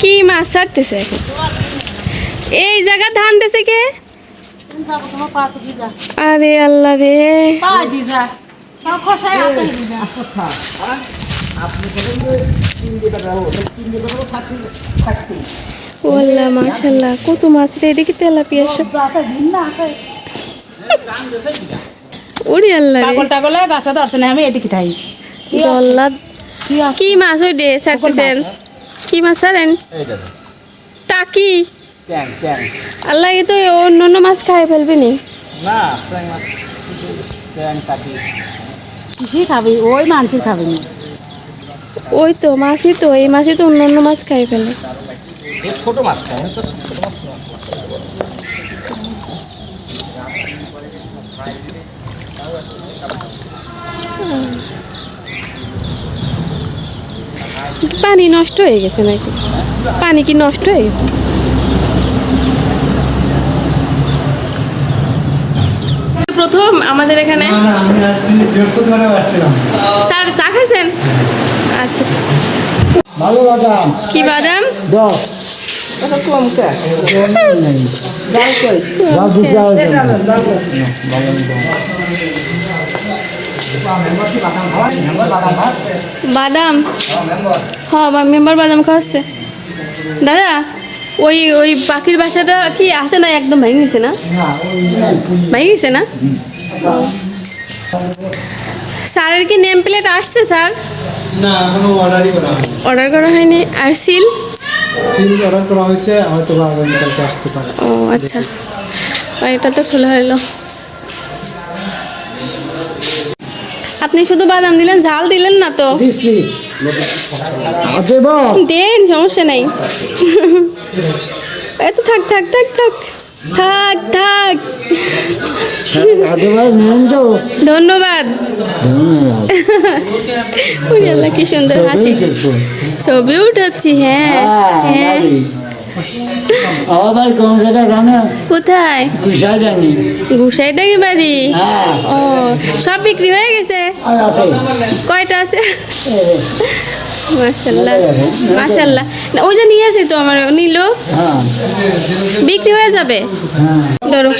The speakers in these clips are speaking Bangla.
কি মাছ ছাড়তেছে? এই জায়গা ধান দিছে কে? আরে আল্লাহ রে। ওল্লা মাশাল্লাহ কত মাছ রে দেখি তেলাপিয়া সব। ওরে আল্লাহ রে। পাগল টাগলে গাছে ধরছে না আমি এদিকে থাই। জল্লাদ। কি কি মাছ ওই ডে ছাড়তেছেন? কি মাছ ছাড়েন টাকি? আল্লাহ তো অন্য অন্য মাছ খাই ফেলবে নি না স্যাং মাছ স্যাং টাকি। কি খাবি? ওই মানসির খাবি না ওই তো মাছই তো এই মাছই তো অন্য অন্য মাছ খাই ফেলে। ছোট মাছ খায় তো ছোট মাছ না। পানি নষ্ট হয়ে গেছে নাকি? পানি কি নষ্ট হয়ে গেছে? প্রথম আমাদের এখানে স্যার চা খাইছেন? আচ্ছা। ভালো বাদাম। কি বাদাম? দশ। কম বাদাম? হ্যাঁ মেম্বার বাদাম খাওয়াচ্ছে দাদা ওই ওই পাখির বাসাটা কি আছে না একদম ভেঙে গেছে না? ভেঙে গেছে না? স্যারের কি নেম প্লেট আসছে স্যার? না এখনও অর্ডারই করা অর্ডার করা হয়নি। আর সিল অর্ডার করা হয়েছে হয়তো আগামীকালকে আসতে পারে। ও আচ্ছা। এটা তো খোলা হলো। আপনি শুধু বাদাম দিলেন ঝাল দিলেন না তো? দেন সমস্যা নাই। এত থাক থাক থাক। থাক থাক। ধন্যবাদ। আল্লাহ কি সুন্দর হাসি। ছবি উঠাচ্ছি হ্যাঁ হ্যাঁ। আবার কোন জায়গা জানে? কোথায়? জানি কি বাড়ি? হ্যাঁ। ও সব বিক্রি হয়ে গেছে? কয়টা আছে? মাশাল্লাহ মাশাল্লাহ ওই যে নিয়ে আছে তো আমার, নিল। বিক্রি হয়ে যাবে? ধরো।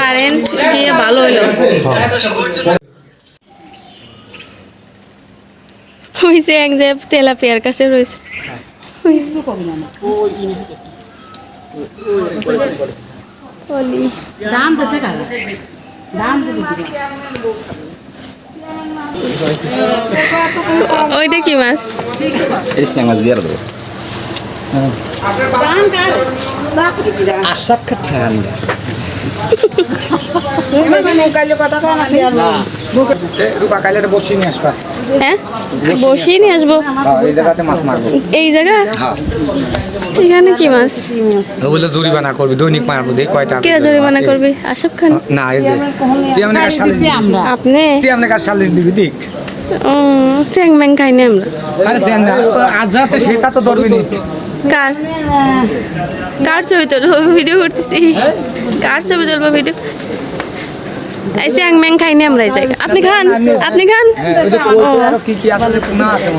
কারেন্ট দিয়ে ভালো হলো। হয়েছে এক যে তেলাপিয়ার কাছে রয়েছে। দাম দেশে দাম ওইটা কি মাছ? এই স্যাং মাছ দিয়ে দেবো। আশা ঠান্ডা তুমি মানে কথা কয় না সিয়ার হ্যাঁ? বসিয়ে নিয়ে আসব? হ্যাঁ এই জায়গাতে মাছ মারবো। এই জায়গা? হ্যাঁ। এখানে কি মাছ? ওগুলো জরিমানা করবি দৈনিক মারবো দেখ কয়টা কিরা জরিমানা করবি? আশাব খান? না এই যে আমাকে সালিশ আমরা। আপনি? তুই আমাকে সালিশ দিবি দিক। ও স্যাং ম্যাং খাইনি আমরা। আরে স্যাং না আজ যাতে সেটা তো ধরবি নি। কার? কার ছবি তুলবো? ভিডিও করতেছি। কার ছবি তুলবো ভিডিও? এই স্যাং ম্যাং খাইনি আমরা এই জায়গা আপনি খান? আপনি খান?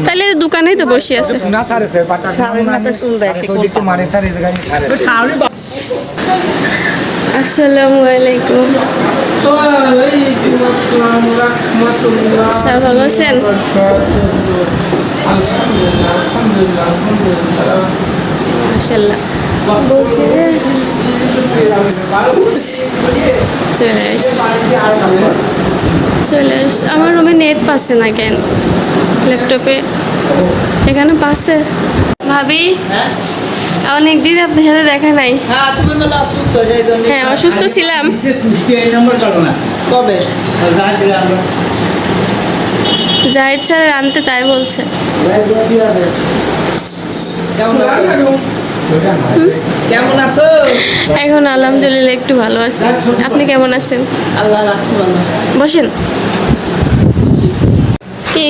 তাহলে দোকানেই তো বসে আছে। আসসালামু আলাইকুম। স্যার, ভালো আছেন? মাশাল্লাহ বলছি যে চলে আসছে চলে আসছে আমার রুমে নেট পাচ্ছে না কেন? ল্যাপটপে এখানে পাচ্ছে? ভাবি অনেক দিন আপনার সাথে দেখা নাই। হ্যাঁ অসুস্থ হ্যাঁ অসুস্থ ছিলাম। কবে? যা ইচ্ছা আনতে তাই বলছে। কেমন আছো? এখন আলহামদুলিল্লাহ একটু ভালো আছি। আপনি কেমন আছেন? আল্লাহ রাখছি ভালো। বসেন। কি?